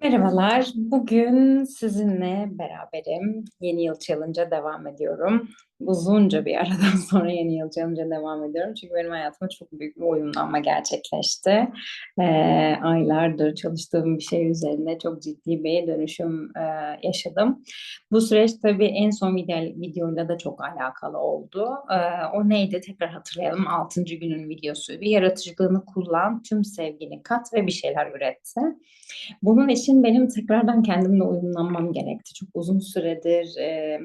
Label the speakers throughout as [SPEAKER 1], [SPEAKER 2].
[SPEAKER 1] Merhabalar. Bugün sizinle beraberim. Yeni Yıl Challenge'a devam ediyorum. Uzunca bir aradan sonra Yeni Yıl Challenge'a devam ediyorum. Çünkü benim hayatımda çok büyük bir uyumlanma gerçekleşti. Ee, aylardır çalıştığım bir şey üzerinde çok ciddi bir dönüşüm e, yaşadım. Bu süreç tabii en son video, videoyla da çok alakalı oldu. Ee, o neydi? Tekrar hatırlayalım. 6. günün videosuydu. Yaratıcılığını kullan, tüm sevgini kat ve bir şeyler üretti. Bunun için benim tekrardan kendimle uyumlanmam gerekti. Çok uzun süredir e,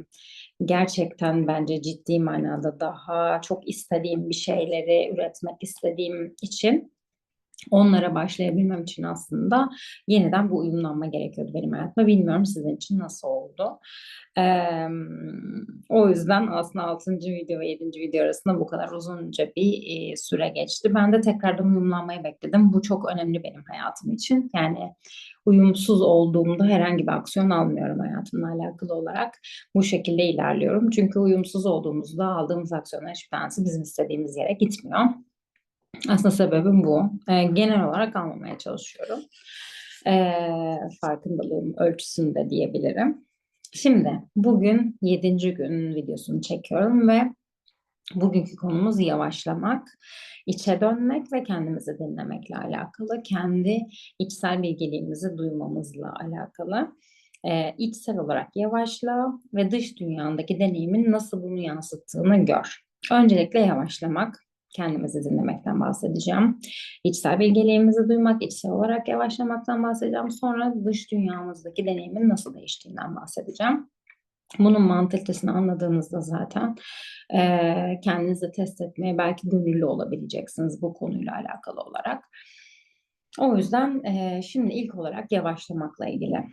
[SPEAKER 1] gerçekten bence ciddi manada daha çok istediğim bir şeyleri üretmek istediğim için onlara başlayabilmem için aslında yeniden bu uyumlanma gerekiyordu benim hayatıma. Bilmiyorum sizin için nasıl oldu. Ee, o yüzden aslında 6. video ve 7. video arasında bu kadar uzunca bir e, süre geçti. Ben de tekrardan uyumlanmayı bekledim. Bu çok önemli benim hayatım için. Yani uyumsuz olduğumda herhangi bir aksiyon almıyorum hayatımla alakalı olarak. Bu şekilde ilerliyorum. Çünkü uyumsuz olduğumuzda aldığımız aksiyonlar hiçbir tanesi bizim istediğimiz yere gitmiyor. Aslında sebebim bu. E, genel olarak almamaya çalışıyorum. E, farkındalığım ölçüsünde diyebilirim. Şimdi bugün yedinci gün videosunu çekiyorum ve bugünkü konumuz yavaşlamak, içe dönmek ve kendimizi dinlemekle alakalı. Kendi içsel bilgeliğimizi duymamızla alakalı. Ee, içsel olarak yavaşla ve dış dünyandaki deneyimin nasıl bunu yansıttığını gör. Öncelikle yavaşlamak kendimizi dinlemekten bahsedeceğim. İçsel bilgeliğimizi duymak, içsel olarak yavaşlamaktan bahsedeceğim. Sonra dış dünyamızdaki deneyimin nasıl değiştiğinden bahsedeceğim. Bunun mantalitesini anladığınızda zaten e, kendinizi test etmeye belki gönüllü olabileceksiniz bu konuyla alakalı olarak. O yüzden e, şimdi ilk olarak yavaşlamakla ilgili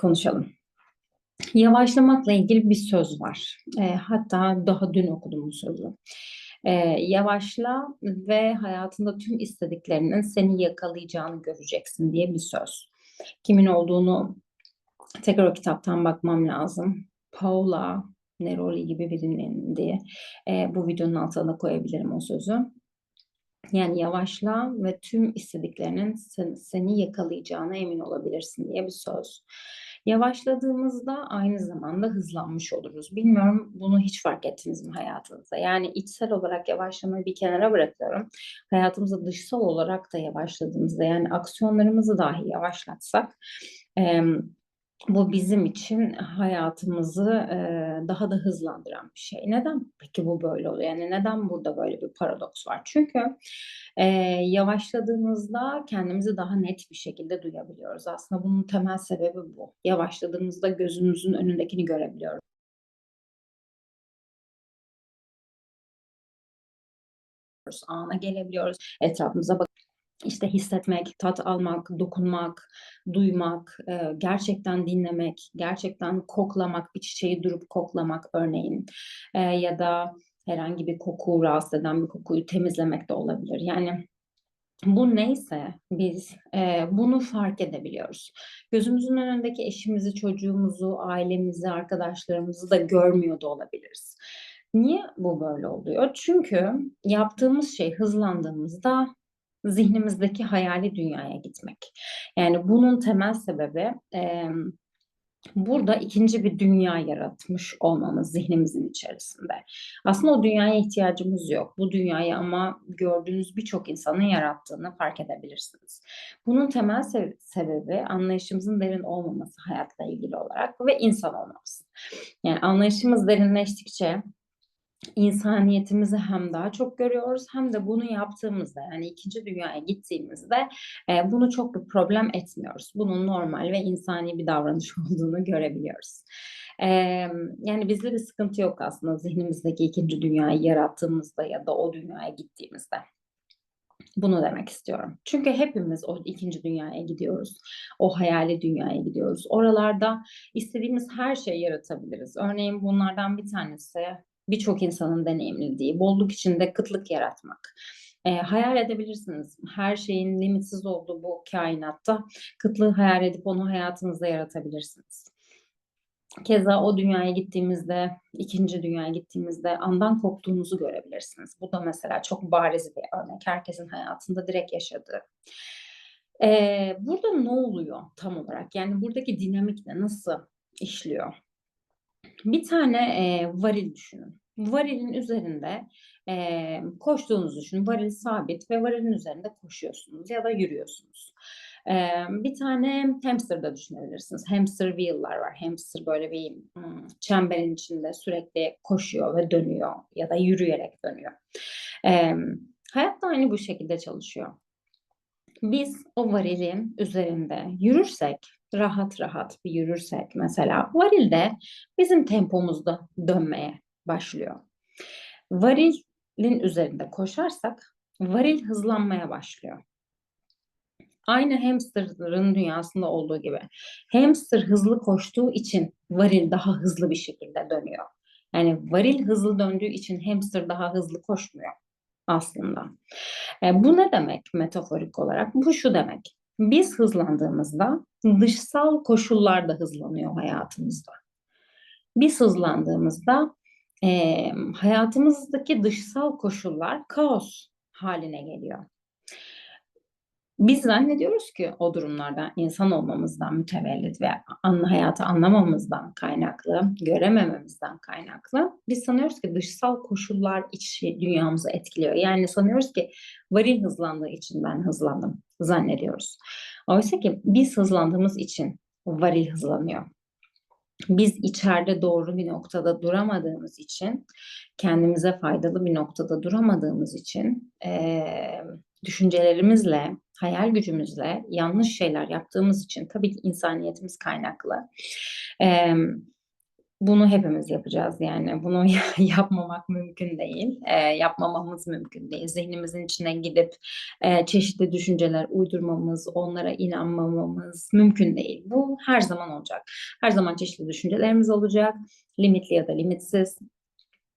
[SPEAKER 1] konuşalım. Yavaşlamakla ilgili bir söz var. E, hatta daha dün okudum bu sözü. E, yavaşla ve hayatında tüm istediklerinin seni yakalayacağını göreceksin diye bir söz. Kimin olduğunu tekrar o kitaptan bakmam lazım. Paula Neroli gibi birinin diye e, bu videonun altına koyabilirim o sözü. Yani yavaşla ve tüm istediklerinin sen, seni yakalayacağına emin olabilirsin diye bir söz. Yavaşladığımızda aynı zamanda hızlanmış oluruz. Bilmiyorum bunu hiç fark ettiniz mi hayatınızda? Yani içsel olarak yavaşlamayı bir kenara bırakıyorum. Hayatımızda dışsal olarak da yavaşladığımızda yani aksiyonlarımızı dahi yavaşlatsak bu bizim için hayatımızı e, daha da hızlandıran bir şey. Neden peki bu böyle oluyor? Yani neden burada böyle bir paradoks var? Çünkü e, yavaşladığımızda kendimizi daha net bir şekilde duyabiliyoruz. Aslında bunun temel sebebi bu. Yavaşladığımızda gözümüzün önündekini görebiliyoruz. ana gelebiliyoruz. Etrafımıza bak işte hissetmek, tat almak, dokunmak, duymak, e, gerçekten dinlemek, gerçekten koklamak, bir çiçeği durup koklamak örneğin e, ya da herhangi bir koku rahatsız eden bir kokuyu temizlemek de olabilir. Yani bu neyse biz e, bunu fark edebiliyoruz. Gözümüzün önündeki eşimizi, çocuğumuzu, ailemizi, arkadaşlarımızı da görmüyor da olabiliriz. Niye bu böyle oluyor? Çünkü yaptığımız şey hızlandığımızda zihnimizdeki hayali dünyaya gitmek. Yani bunun temel sebebi e, burada ikinci bir dünya yaratmış olmamız zihnimizin içerisinde. Aslında o dünyaya ihtiyacımız yok. Bu dünyayı ama gördüğünüz birçok insanın yarattığını fark edebilirsiniz. Bunun temel se- sebebi anlayışımızın derin olmaması hayatla ilgili olarak ve insan olmamız. Yani anlayışımız derinleştikçe insaniyetimizi hem daha çok görüyoruz hem de bunu yaptığımızda yani ikinci dünyaya gittiğimizde e, bunu çok bir problem etmiyoruz. Bunun normal ve insani bir davranış olduğunu görebiliyoruz. E, yani bizde bir sıkıntı yok aslında zihnimizdeki ikinci dünyayı yarattığımızda ya da o dünyaya gittiğimizde. Bunu demek istiyorum. Çünkü hepimiz o ikinci dünyaya gidiyoruz. O hayali dünyaya gidiyoruz. Oralarda istediğimiz her şeyi yaratabiliriz. Örneğin bunlardan bir tanesi birçok insanın deneyimlediği bolluk içinde kıtlık yaratmak. E, hayal edebilirsiniz. Her şeyin limitsiz olduğu bu kainatta kıtlığı hayal edip onu hayatınızda yaratabilirsiniz. Keza o dünyaya gittiğimizde, ikinci dünyaya gittiğimizde andan koptuğunuzu görebilirsiniz. Bu da mesela çok bariz bir örnek. Herkesin hayatında direkt yaşadığı. Ee, burada ne oluyor tam olarak? Yani buradaki dinamik ne? Nasıl işliyor? Bir tane e, varil düşünün. Varilin üzerinde e, koştuğunuzu düşünün. Varil sabit ve varilin üzerinde koşuyorsunuz ya da yürüyorsunuz. E, bir tane hamster da düşünebilirsiniz. Hamster wheel'lar var. Hamster böyle bir hmm, çemberin içinde sürekli koşuyor ve dönüyor ya da yürüyerek dönüyor. E, hayat da aynı bu şekilde çalışıyor. Biz o varilin üzerinde yürürsek, rahat rahat bir yürürsek mesela varil de bizim tempomuzda dönmeye başlıyor. Varilin üzerinde koşarsak varil hızlanmaya başlıyor. Aynı hamsterların dünyasında olduğu gibi. Hamster hızlı koştuğu için varil daha hızlı bir şekilde dönüyor. Yani varil hızlı döndüğü için hamster daha hızlı koşmuyor aslında. E, bu ne demek metaforik olarak? Bu şu demek. Biz hızlandığımızda dışsal koşullar da hızlanıyor hayatımızda. Biz hızlandığımızda e, hayatımızdaki dışsal koşullar kaos haline geliyor. Biz zannediyoruz ki o durumlarda insan olmamızdan mütevellit ve anla hayatı anlamamızdan kaynaklı, göremememizden kaynaklı biz sanıyoruz ki dışsal koşullar iç dünyamızı etkiliyor. Yani sanıyoruz ki varil hızlandığı için ben hızlandım zannediyoruz. Oysa ki biz hızlandığımız için varil hızlanıyor biz içeride doğru bir noktada duramadığımız için, kendimize faydalı bir noktada duramadığımız için e, düşüncelerimizle, hayal gücümüzle yanlış şeyler yaptığımız için tabii ki insaniyetimiz kaynaklı. E, bunu hepimiz yapacağız yani. Bunu yapmamak mümkün değil. E, yapmamamız mümkün değil. Zihnimizin içine gidip e, çeşitli düşünceler uydurmamız, onlara inanmamamız mümkün değil. Bu her zaman olacak. Her zaman çeşitli düşüncelerimiz olacak. Limitli ya da limitsiz.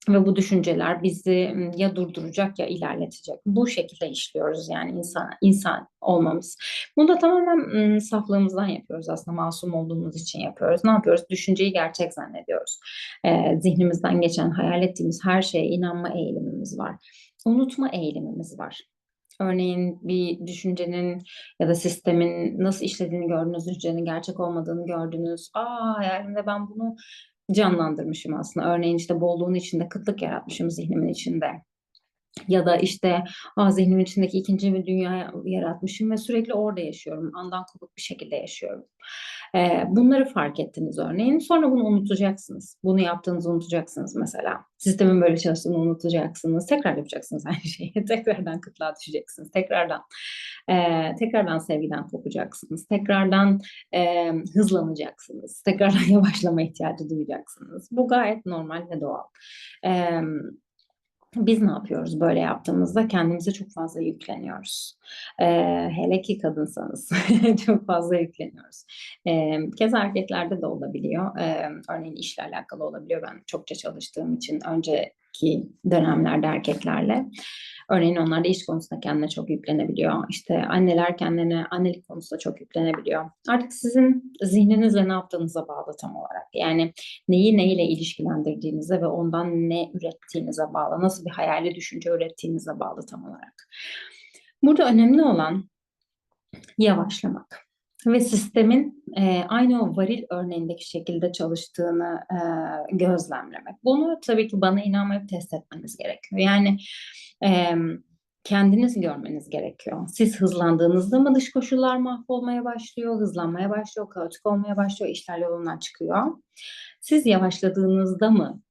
[SPEAKER 1] Ve bu düşünceler bizi ya durduracak ya ilerletecek. Bu şekilde işliyoruz yani insan insan olmamız. Bunu da tamamen saflığımızdan yapıyoruz aslında masum olduğumuz için yapıyoruz. Ne yapıyoruz? Düşünceyi gerçek zannediyoruz. Ee, zihnimizden geçen hayal ettiğimiz her şeye inanma eğilimimiz var. Unutma eğilimimiz var. Örneğin bir düşüncenin ya da sistemin nasıl işlediğini gördünüz, düşüncenin gerçek olmadığını gördünüz. Aa hayalimde ben bunu canlandırmışım aslında. Örneğin işte bolluğun içinde kıtlık yaratmışım zihnimin içinde. Ya da işte ah, zihnimin içindeki ikinci bir dünya yaratmışım ve sürekli orada yaşıyorum. Andan kopuk bir şekilde yaşıyorum. Ee, bunları fark ettiniz örneğin. Sonra bunu unutacaksınız. Bunu yaptığınızı unutacaksınız mesela. Sistemin böyle çalıştığını unutacaksınız. Tekrar yapacaksınız aynı şeyi. tekrardan kıtlığa düşeceksiniz. Tekrardan e, tekrardan sevgiden kopacaksınız. Tekrardan e, hızlanacaksınız. Tekrardan yavaşlama ihtiyacı duyacaksınız. Bu gayet normal ve doğal. E, biz ne yapıyoruz böyle yaptığımızda? Kendimize çok fazla yükleniyoruz. Ee, hele ki kadınsanız çok fazla yükleniyoruz. Ee, kez erkeklerde de olabiliyor. Ee, örneğin işle alakalı olabiliyor. Ben çokça çalıştığım için önceki dönemlerde erkeklerle. Örneğin onlar da iş konusunda kendine çok yüklenebiliyor. İşte anneler kendine annelik konusunda çok yüklenebiliyor. Artık sizin zihninizle ne yaptığınıza bağlı tam olarak. Yani neyi neyle ilişkilendirdiğinize ve ondan ne ürettiğinize bağlı. Nasıl bir hayali düşünce ürettiğinize bağlı tam olarak. Burada önemli olan yavaşlamak ve sistemin e, aynı o varil örneğindeki şekilde çalıştığını e, gözlemlemek. Bunu tabii ki bana inanmayıp test etmeniz gerekiyor. Yani e, kendiniz görmeniz gerekiyor. Siz hızlandığınızda mı dış koşullar mahvolmaya başlıyor, hızlanmaya başlıyor, kaotik olmaya başlıyor, işler yolundan çıkıyor. Siz yavaşladığınızda mı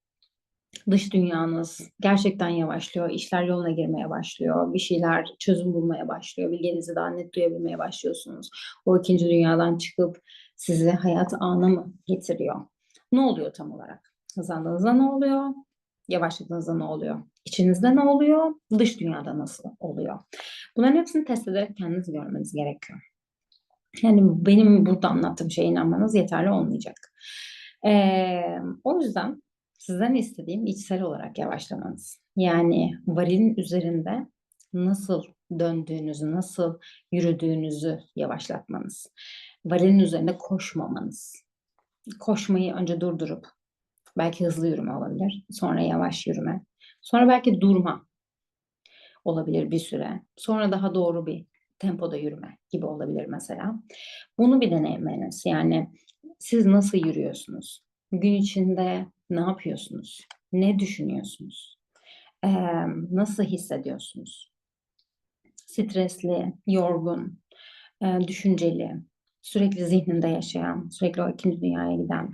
[SPEAKER 1] dış dünyanız gerçekten yavaşlıyor, işler yoluna girmeye başlıyor, bir şeyler çözüm bulmaya başlıyor, bilginizi daha net duyabilmeye başlıyorsunuz. O ikinci dünyadan çıkıp sizi hayat anı mı getiriyor? Ne oluyor tam olarak? Hızlandığınızda ne oluyor? Yavaşladığınızda ne oluyor? İçinizde ne oluyor? Dış dünyada nasıl oluyor? Bunların hepsini test ederek kendiniz görmeniz gerekiyor. Yani benim burada anlattığım şeye inanmanız yeterli olmayacak. Ee, o yüzden sizden istediğim içsel olarak yavaşlamanız. Yani varilin üzerinde nasıl döndüğünüzü, nasıl yürüdüğünüzü yavaşlatmanız. Varilin üzerinde koşmamanız. koşmayı önce durdurup belki hızlı yürüme olabilir, sonra yavaş yürüme, sonra belki durma olabilir bir süre, sonra daha doğru bir tempoda yürüme gibi olabilir mesela. Bunu bir deneyimlemeniz. Yani siz nasıl yürüyorsunuz? Gün içinde ne yapıyorsunuz? Ne düşünüyorsunuz? Ee, nasıl hissediyorsunuz? Stresli, yorgun, e, düşünceli, sürekli zihninde yaşayan, sürekli o ikinci dünyaya giden,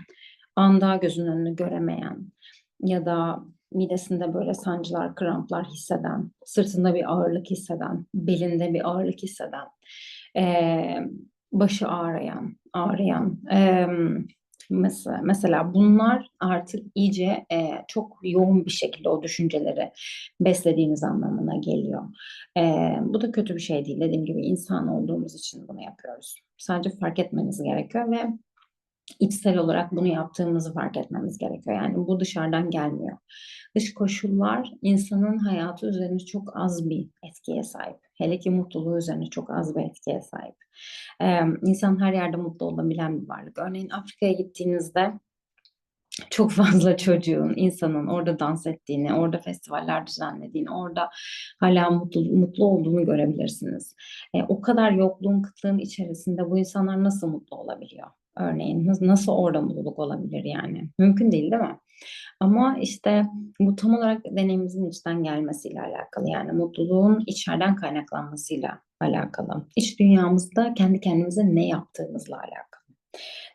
[SPEAKER 1] anda gözünün önünü göremeyen ya da midesinde böyle sancılar, kramplar hisseden, sırtında bir ağırlık hisseden, belinde bir ağırlık hisseden, e, başı ağrıyan, ağrıyan, e, mesela, mesela bunlar artık iyice e, çok yoğun bir şekilde o düşünceleri beslediğiniz anlamına geliyor. E, bu da kötü bir şey değil. Dediğim gibi insan olduğumuz için bunu yapıyoruz. Sadece fark etmeniz gerekiyor ve içsel olarak bunu yaptığımızı fark etmemiz gerekiyor. Yani bu dışarıdan gelmiyor. Dış koşullar insanın hayatı üzerine çok az bir etkiye sahip. Hele ki mutluluğu üzerine çok az bir etkiye sahip. Ee, insan her yerde mutlu olabilen bir varlık. Örneğin Afrika'ya gittiğinizde çok fazla çocuğun, insanın orada dans ettiğini, orada festivaller düzenlediğini, orada hala mutlu, mutlu olduğunu görebilirsiniz. E, o kadar yokluğun, kıtlığın içerisinde bu insanlar nasıl mutlu olabiliyor? Örneğin nasıl orada mutluluk olabilir yani? Mümkün değil değil mi? Ama işte bu tam olarak deneyimimizin içten gelmesiyle alakalı. Yani mutluluğun içeriden kaynaklanmasıyla alakalı. İç dünyamızda kendi kendimize ne yaptığımızla alakalı.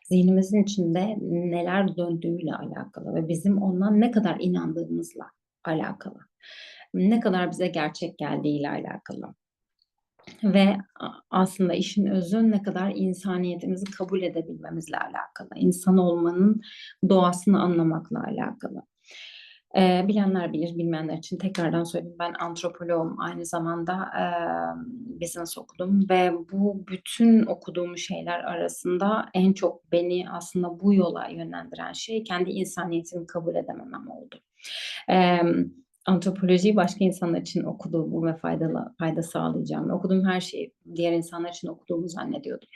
[SPEAKER 1] Zihnimizin içinde neler döndüğüyle alakalı ve bizim ondan ne kadar inandığımızla alakalı. Ne kadar bize gerçek geldiğiyle alakalı. Ve aslında işin özü ne kadar insaniyetimizi kabul edebilmemizle alakalı. İnsan olmanın doğasını anlamakla alakalı. Ee, bilenler bilir, bilmeyenler için tekrardan söyleyeyim. Ben antropoloğum, aynı zamanda e, business okudum ve bu bütün okuduğum şeyler arasında en çok beni aslında bu yola yönlendiren şey kendi insaniyetimi kabul edememem oldu. Evet antropolojiyi başka insanlar için okuduğumu ve faydalı, fayda sağlayacağım. Okuduğum her şeyi diğer insanlar için okuduğumu zannediyordum.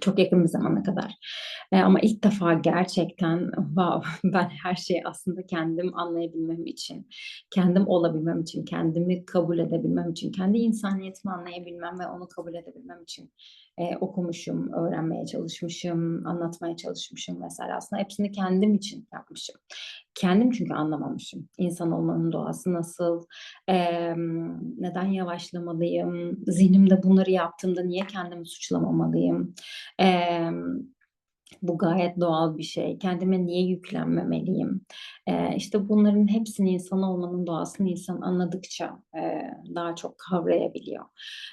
[SPEAKER 1] Çok yakın bir zamana kadar. E, ama ilk defa gerçekten wow, ben her şeyi aslında kendim anlayabilmem için, kendim olabilmem için, kendimi kabul edebilmem için, kendi insaniyetimi anlayabilmem ve onu kabul edebilmem için e, okumuşum, öğrenmeye çalışmışım, anlatmaya çalışmışım vesaire. Aslında hepsini kendim için yapmışım. Kendim çünkü anlamamışım. İnsan olmanın doğası nasıl, e, neden yavaşlamalıyım, zihnimde bunları yaptığımda niye kendimi suçlamamalıyım, e, bu gayet doğal bir şey. Kendime niye yüklenmemeliyim? Ee, işte bunların hepsini insan olmanın doğasını insan anladıkça e, daha çok kavrayabiliyor.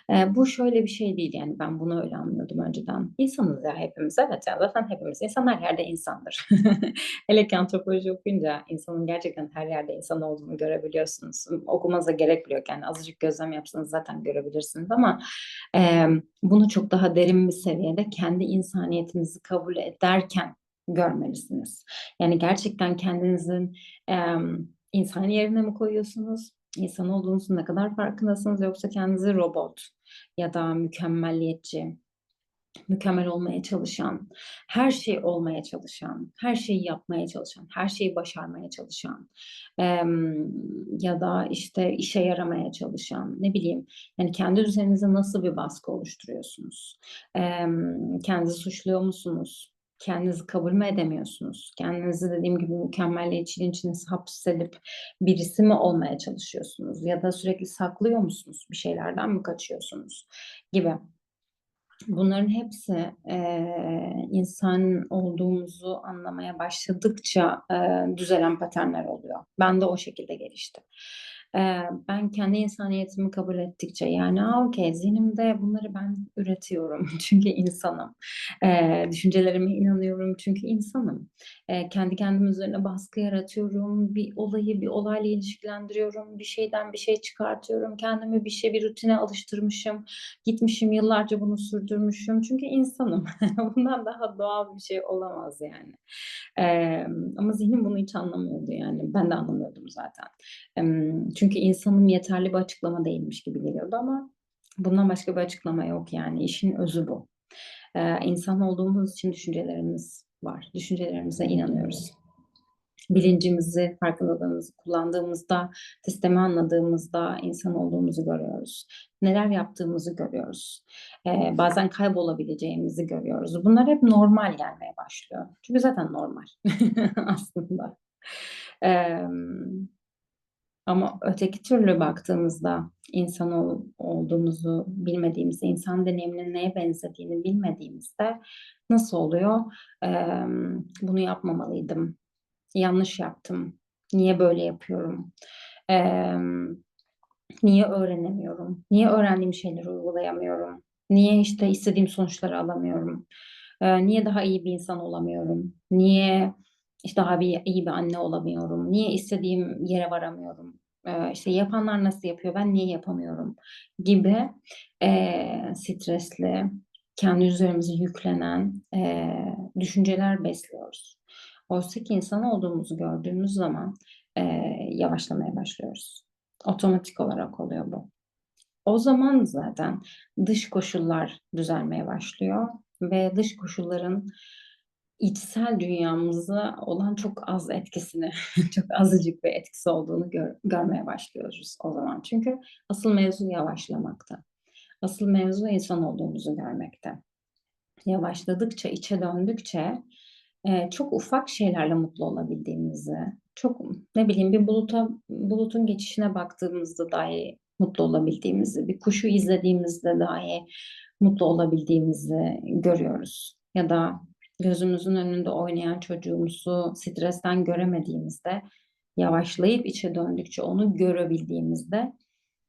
[SPEAKER 1] E, bu şöyle bir şey değil yani ben bunu öyle anlıyordum önceden. İnsanız ya hepimiz. Evet ya zaten hepimiz. İnsan her yerde insandır. Hele ki antropoloji okuyunca insanın gerçekten her yerde insan olduğunu görebiliyorsunuz. Okumanıza gerek bile yok. Yani azıcık gözlem yapsanız zaten görebilirsiniz ama e, bunu çok daha derin bir seviyede kendi insaniyetinizi kabul ederken görmelisiniz. Yani gerçekten kendinizin e, insan yerine mi koyuyorsunuz? İnsan olduğunuzun ne kadar farkındasınız yoksa kendinizi robot ya da mükemmelliyetçi, mükemmel olmaya çalışan, her şey olmaya çalışan, her şeyi yapmaya çalışan, her şeyi başarmaya çalışan e, ya da işte işe yaramaya çalışan, ne bileyim, yani kendi üzerinize nasıl bir baskı oluşturuyorsunuz? E, kendinizi suçluyor musunuz? Kendinizi kabul mü edemiyorsunuz? Kendinizi dediğim gibi mükemmelliyetçiliğin içine hapsedip birisi mi olmaya çalışıyorsunuz? Ya da sürekli saklıyor musunuz? Bir şeylerden mi kaçıyorsunuz? Gibi. Bunların hepsi e, insan olduğumuzu anlamaya başladıkça e, düzelen paternler oluyor. Ben de o şekilde gelişti ben kendi insaniyetimi kabul ettikçe yani a okay zihnimde bunları ben üretiyorum çünkü insanım. Eee, düşüncelerime inanıyorum çünkü insanım. Eee, kendi kendim üzerine baskı yaratıyorum. Bir olayı bir olayla ilişkilendiriyorum. Bir şeyden bir şey çıkartıyorum. Kendimi bir şey, bir rutine alıştırmışım. Gitmişim yıllarca bunu sürdürmüşüm. Çünkü insanım. Bundan daha doğal bir şey olamaz yani. Emm, ama zihnim bunu hiç anlamıyordu yani. Ben de anlamıyordum zaten. Emm çünkü insanım yeterli bir açıklama değilmiş gibi geliyordu ama bundan başka bir açıklama yok yani. İşin özü bu. Ee, insan olduğumuz için düşüncelerimiz var. Düşüncelerimize inanıyoruz. Bilincimizi, farkındalığımızı kullandığımızda, sistemi anladığımızda insan olduğumuzu görüyoruz. Neler yaptığımızı görüyoruz. Ee, bazen kaybolabileceğimizi görüyoruz. Bunlar hep normal gelmeye başlıyor. Çünkü zaten normal aslında. Ee, ama öteki türlü baktığımızda insan ol, olduğumuzu bilmediğimizde, insan deneyiminin neye benzediğini bilmediğimizde nasıl oluyor? Ee, bunu yapmamalıydım. Yanlış yaptım. Niye böyle yapıyorum? Ee, niye öğrenemiyorum? Niye öğrendiğim şeyleri uygulayamıyorum? Niye işte istediğim sonuçları alamıyorum? Ee, niye daha iyi bir insan olamıyorum? Niye işte daha bir iyi bir anne olamıyorum? Niye istediğim yere varamıyorum? Ee, işte yapanlar nasıl yapıyor? Ben niye yapamıyorum? Gibi e, stresli, kendi üzerimize yüklenen e, düşünceler besliyoruz. Oysa ki insan olduğumuzu gördüğümüz zaman e, yavaşlamaya başlıyoruz. Otomatik olarak oluyor bu. O zaman zaten dış koşullar düzelmeye başlıyor ve dış koşulların içsel dünyamıza olan çok az etkisini, çok azıcık bir etkisi olduğunu gör, görmeye başlıyoruz o zaman. Çünkü asıl mevzu yavaşlamakta. Asıl mevzu insan olduğumuzu görmekte. Yavaşladıkça, içe döndükçe e, çok ufak şeylerle mutlu olabildiğimizi, çok ne bileyim bir buluta, bulutun geçişine baktığımızda dahi mutlu olabildiğimizi, bir kuşu izlediğimizde dahi mutlu olabildiğimizi görüyoruz. Ya da gözümüzün önünde oynayan çocuğumuzu stresten göremediğimizde, yavaşlayıp içe döndükçe onu görebildiğimizde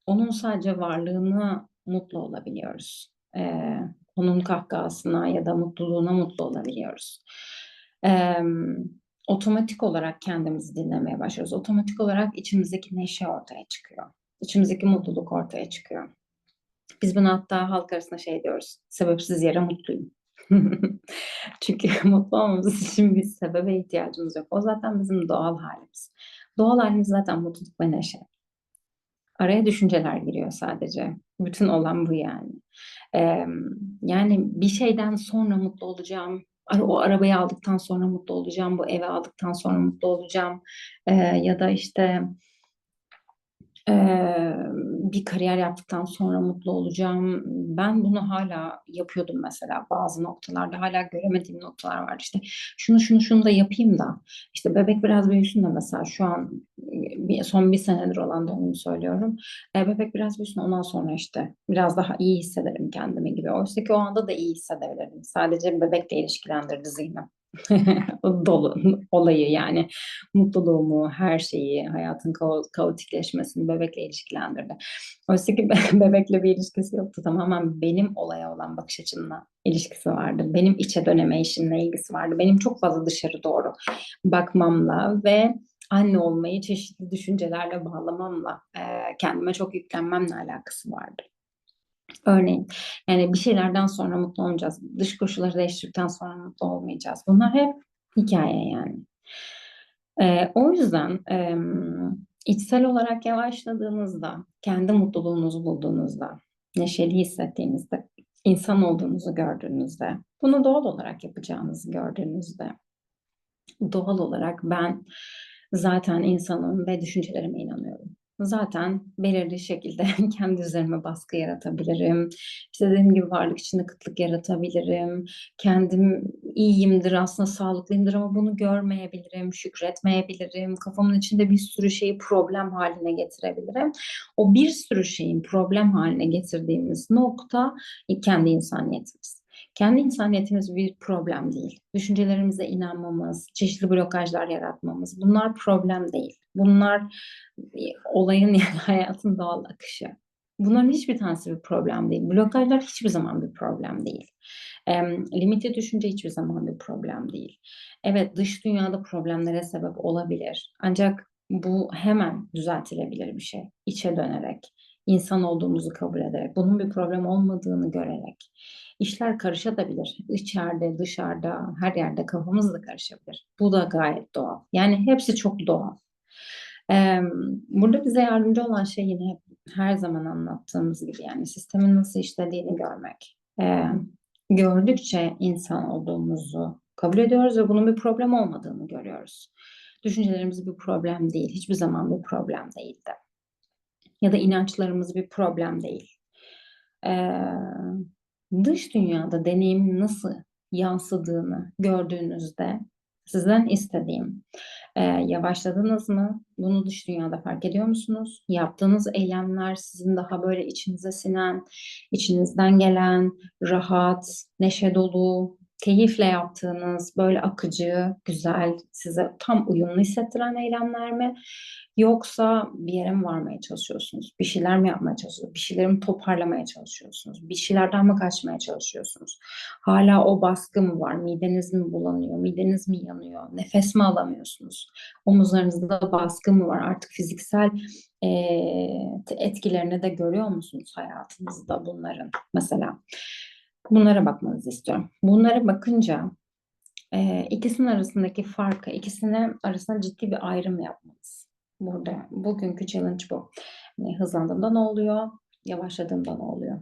[SPEAKER 1] onun sadece varlığına mutlu olabiliyoruz. Ee, onun kahkahasına ya da mutluluğuna mutlu olabiliyoruz. Ee, otomatik olarak kendimizi dinlemeye başlıyoruz. Otomatik olarak içimizdeki neşe ortaya çıkıyor. İçimizdeki mutluluk ortaya çıkıyor. Biz bunu hatta halk arasında şey diyoruz. Sebepsiz yere mutluyum. Çünkü mutlu olmamız için bir sebebe ihtiyacımız yok. O zaten bizim doğal halimiz. Doğal halimiz zaten mutluluk ve neşe. Araya düşünceler giriyor sadece. Bütün olan bu yani. Ee, yani bir şeyden sonra mutlu olacağım. O arabayı aldıktan sonra mutlu olacağım. Bu evi aldıktan sonra mutlu olacağım. Ee, ya da işte Eee, bir kariyer yaptıktan sonra mutlu olacağım. Ben bunu hala yapıyordum mesela bazı noktalarda. Hala göremediğim noktalar var. İşte şunu şunu şunu da yapayım da işte bebek biraz büyüsün de mesela şu an bir, son bir senedir olan dönümü söylüyorum. E, bebek biraz büyüsün ondan sonra işte biraz daha iyi hissederim kendimi gibi. Oysa ki o anda da iyi hissedebilirim. Sadece bebekle ilişkilendirdi zihnim. dolu olayı yani mutluluğumu, her şeyi, hayatın kao kaotikleşmesini bebekle ilişkilendirdi. Oysa ki bebekle bir ilişkisi yoktu. Tamamen benim olaya olan bakış açımla ilişkisi vardı. Benim içe döneme işimle ilgisi vardı. Benim çok fazla dışarı doğru bakmamla ve anne olmayı çeşitli düşüncelerle bağlamamla, kendime çok yüklenmemle alakası vardı. Örneğin yani bir şeylerden sonra mutlu olmayacağız. Dış koşulları değiştirdikten sonra mutlu olmayacağız. Bunlar hep hikaye yani. Ee, o yüzden e, içsel olarak yavaşladığınızda, kendi mutluluğunuzu bulduğunuzda, neşeli hissettiğinizde, insan olduğunuzu gördüğünüzde, bunu doğal olarak yapacağınızı gördüğünüzde, doğal olarak ben zaten insanım ve düşüncelerime inanıyorum zaten belirli şekilde kendi üzerime baskı yaratabilirim. İşte dediğim gibi varlık içinde kıtlık yaratabilirim. Kendim iyiyimdir, aslında sağlıklıyımdır ama bunu görmeyebilirim, şükretmeyebilirim. Kafamın içinde bir sürü şeyi problem haline getirebilirim. O bir sürü şeyin problem haline getirdiğimiz nokta kendi insaniyetimiz. Kendi insaniyetimiz bir problem değil. Düşüncelerimize inanmamız, çeşitli blokajlar yaratmamız bunlar problem değil. Bunlar e, olayın yani hayatın doğal akışı. Bunların hiçbir tanesi bir problem değil. Blokajlar hiçbir zaman bir problem değil. E, limiti düşünce hiçbir zaman bir problem değil. Evet dış dünyada problemlere sebep olabilir. Ancak bu hemen düzeltilebilir bir şey. İçe dönerek, insan olduğumuzu kabul ederek, bunun bir problem olmadığını görerek işler karışabilir. İçeride, dışarıda, her yerde kafamız da karışabilir. Bu da gayet doğal. Yani hepsi çok doğal. Ee, burada bize yardımcı olan şey yine hep her zaman anlattığımız gibi yani sistemin nasıl işlediğini görmek. Ee, gördükçe insan olduğumuzu kabul ediyoruz ve bunun bir problem olmadığını görüyoruz. Düşüncelerimiz bir problem değil. Hiçbir zaman bir problem değildi. Ya da inançlarımız bir problem değil. Ee, dış dünyada deneyim nasıl yansıdığını gördüğünüzde sizden istediğim e, yavaşladınız mı? Bunu dış dünyada fark ediyor musunuz? Yaptığınız eylemler sizin daha böyle içinize sinen, içinizden gelen, rahat, neşe dolu, keyifle yaptığınız, böyle akıcı, güzel, size tam uyumlu hissettiren eylemler mi? Yoksa bir yere mi varmaya çalışıyorsunuz? Bir şeyler mi yapmaya çalışıyorsunuz? Bir şeyleri mi toparlamaya çalışıyorsunuz? Bir şeylerden mi kaçmaya çalışıyorsunuz? Hala o baskı mı var? Mideniz mi bulanıyor? Mideniz mi yanıyor? Nefes mi alamıyorsunuz? Omuzlarınızda baskı mı var? Artık fiziksel e, etkilerini de görüyor musunuz hayatınızda bunların? Mesela bunlara bakmanızı istiyorum. Bunlara bakınca e, ikisinin arasındaki farkı, ikisinin arasında ciddi bir ayrım yapmanız. Burada bugünkü challenge bu. Yani hızlandığımda ne oluyor? Yavaşladığımda ne oluyor?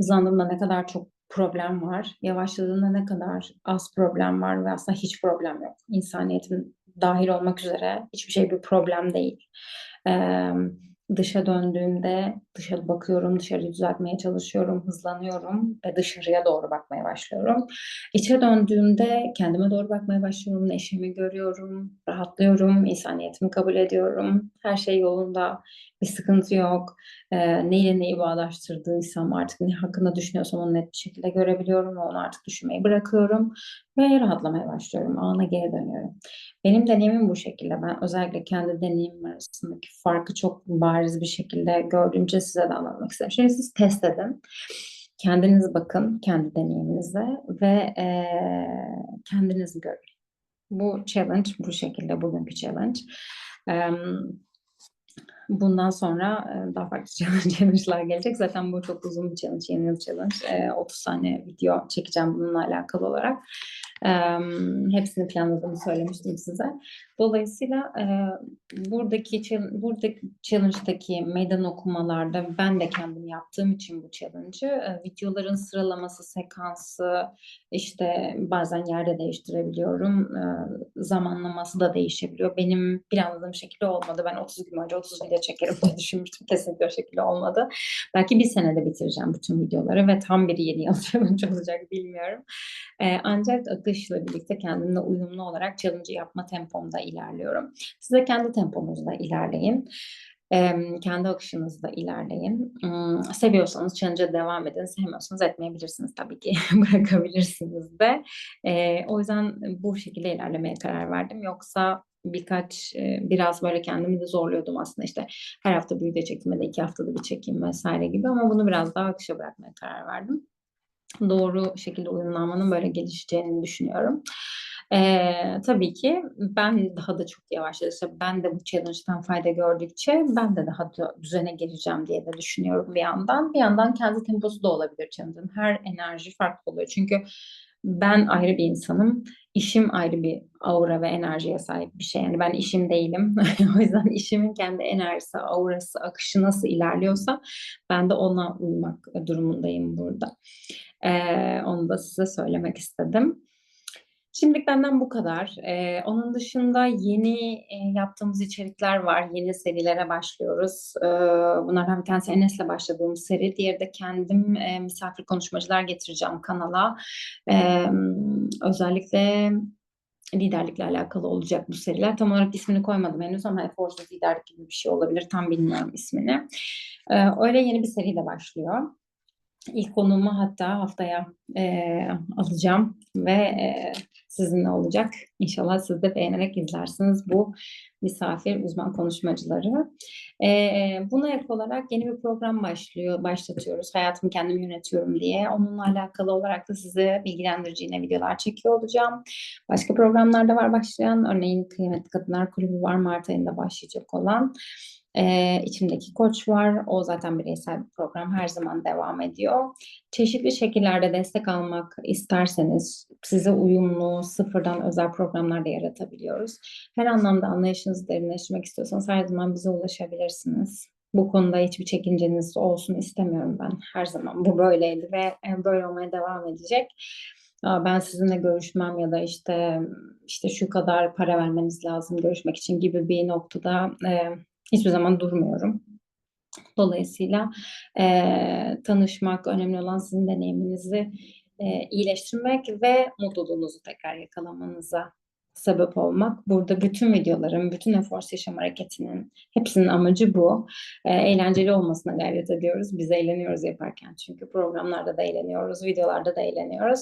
[SPEAKER 1] Hızlandığımda ne kadar çok problem var? Yavaşladığında ne kadar az problem var ve aslında hiç problem yok. İnsaniyetin dahil olmak üzere hiçbir şey bir problem değil. Ee, dışa döndüğümde dışarı bakıyorum, dışarıyı düzeltmeye çalışıyorum, hızlanıyorum ve dışarıya doğru bakmaya başlıyorum. İçe döndüğümde kendime doğru bakmaya başlıyorum, neşemi görüyorum, rahatlıyorum, insaniyetimi kabul ediyorum. Her şey yolunda, bir sıkıntı yok. Ee, neyle neyi bağdaştırdıysam artık ne hakkında düşünüyorsam onu net bir şekilde görebiliyorum ve onu artık düşünmeyi bırakıyorum ve rahatlamaya başlıyorum. Ana geri dönüyorum. Benim deneyimim bu şekilde. Ben özellikle kendi deneyimim arasındaki farkı çok bariz bir şekilde gördüğümce size de anlatmak isterim. Şimdi siz test edin. Kendiniz bakın kendi deneyiminize ve e, kendinizi görün. Bu challenge bu şekilde bugünkü challenge. Um, Bundan sonra daha farklı challenge'lar gelecek. Zaten bu çok uzun bir challenge, yeni yıl challenge. 30 tane video çekeceğim bununla alakalı olarak. Hepsini planladığımı söylemiştim size. Dolayısıyla buradaki buradaki challenge'daki meydan okumalarda ben de kendim yaptığım için bu challenge'ı videoların sıralaması, sekansı işte bazen yerde değiştirebiliyorum. Zamanlaması da değişebiliyor. Benim planladığım şekilde olmadı. Ben 30 gün önce 30 video çekerim diye düşünmüştüm. Kesinlikle o şekilde olmadı. Belki bir senede bitireceğim bütün videoları ve tam bir yeni yıl challenge olacak bilmiyorum. Ancak akışla birlikte kendimle uyumlu olarak challenge yapma tempomda ilerliyorum. Siz de kendi temponuzda ilerleyin. kendi akışınızda ilerleyin. seviyorsanız challenge'a devam edin. Sevmiyorsanız etmeyebilirsiniz tabii ki. Bırakabilirsiniz de. o yüzden bu şekilde ilerlemeye karar verdim. Yoksa birkaç biraz böyle kendimi de zorluyordum aslında işte her hafta bir video çektim ya da iki haftada bir çekeyim vesaire gibi ama bunu biraz daha akışa bırakmaya karar verdim. Doğru şekilde uyumlanmanın böyle gelişeceğini düşünüyorum. Ee, tabii ki ben daha da çok yavaşladıkça, ben de bu challenge'dan fayda gördükçe ben de daha da düzene geleceğim diye de düşünüyorum bir yandan. Bir yandan kendi temposu da olabilir challenge'ın. Her enerji farklı oluyor. Çünkü ben ayrı bir insanım. İşim ayrı bir aura ve enerjiye sahip bir şey. Yani ben işim değilim. o yüzden işimin kendi enerjisi, aurası, akışı nasıl ilerliyorsa ben de ona uymak durumundayım burada. Ee, onu da size söylemek istedim. Şimdilik benden bu kadar. Ee, onun dışında yeni e, yaptığımız içerikler var. Yeni serilere başlıyoruz. Ee, bunlardan bir tanesi Enes'le başladığım seri. Diğeri de kendim e, misafir konuşmacılar getireceğim kanala. Ee, özellikle liderlikle alakalı olacak bu seriler. Tam olarak ismini koymadım henüz ama eforsuz liderlik gibi bir şey olabilir. Tam bilmiyorum ismini. Ee, öyle yeni bir seri de başlıyor. İlk konumu hatta haftaya e, alacağım ve e, sizinle olacak. İnşallah siz de beğenerek izlersiniz bu misafir uzman konuşmacıları. Ee, buna ek olarak yeni bir program başlıyor, başlatıyoruz. Hayatımı kendim yönetiyorum diye. Onunla alakalı olarak da size bilgilendirici yine videolar çekiyor olacağım. Başka programlarda var başlayan. Örneğin Kıymetli Kadınlar Kulübü var Mart ayında başlayacak olan. Ee, içimdeki koç var. O zaten bireysel bir program her zaman devam ediyor. Çeşitli şekillerde destek almak isterseniz size uyumlu, sıfırdan özel programlar da yaratabiliyoruz. Her anlamda anlayışınızı derinleştirmek istiyorsanız her zaman bize ulaşabilirsiniz. Bu konuda hiçbir çekinceniz olsun istemiyorum ben. Her zaman bu böyleydi ve böyle olmaya devam edecek. "A, ben sizinle görüşmem." ya da, işte, işte, "Şu kadar para vermeniz lazım görüşmek için." gibi bir noktada, eee, hiçbir zaman durmuyorum. Dolayısıyla, eee, tanışmak, önemli olan sizin deneyiminizi, eee, iyileştirmek ve mutluluğunuzu tekrar yakalamanıza sebep olmak. Burada bütün videolarım, bütün Efors'ta Yaşam Hareketi'nin hepsinin amacı bu. Eee, eğlenceli olmasına gayret ediyoruz. Biz eğleniyoruz yaparken çünkü programlarda da eğleniyoruz, videolarda da eğleniyoruz.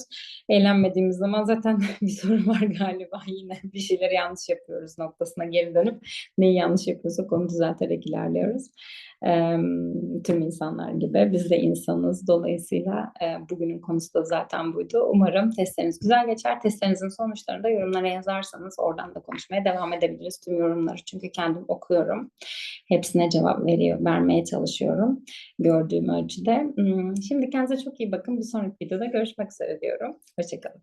[SPEAKER 1] Eğlenmediğimiz zaman zaten bir sorun var galiba yine bir şeyleri yanlış yapıyoruz noktasına geri dönüp neyi yanlış yapıyorsak onu düzelterek ilerliyoruz. Emm, tüm insanlar gibi biz de insanız. Dolayısıyla, eee, bugünün konusu da zaten buydu. Umarım testleriniz güzel geçer. Testlerinizin sonuçlarını da yorumlara yazarsanız oradan da konuşmaya devam edebiliriz tüm yorumları. Çünkü kendim okuyorum. Hepsine cevap veriyor vermeye çalışıyorum gördüğüm ölçüde. Imm, şimdi kendinize çok iyi bakın. Bir sonraki videoda görüşmek üzere diyorum. Hoşça kalın.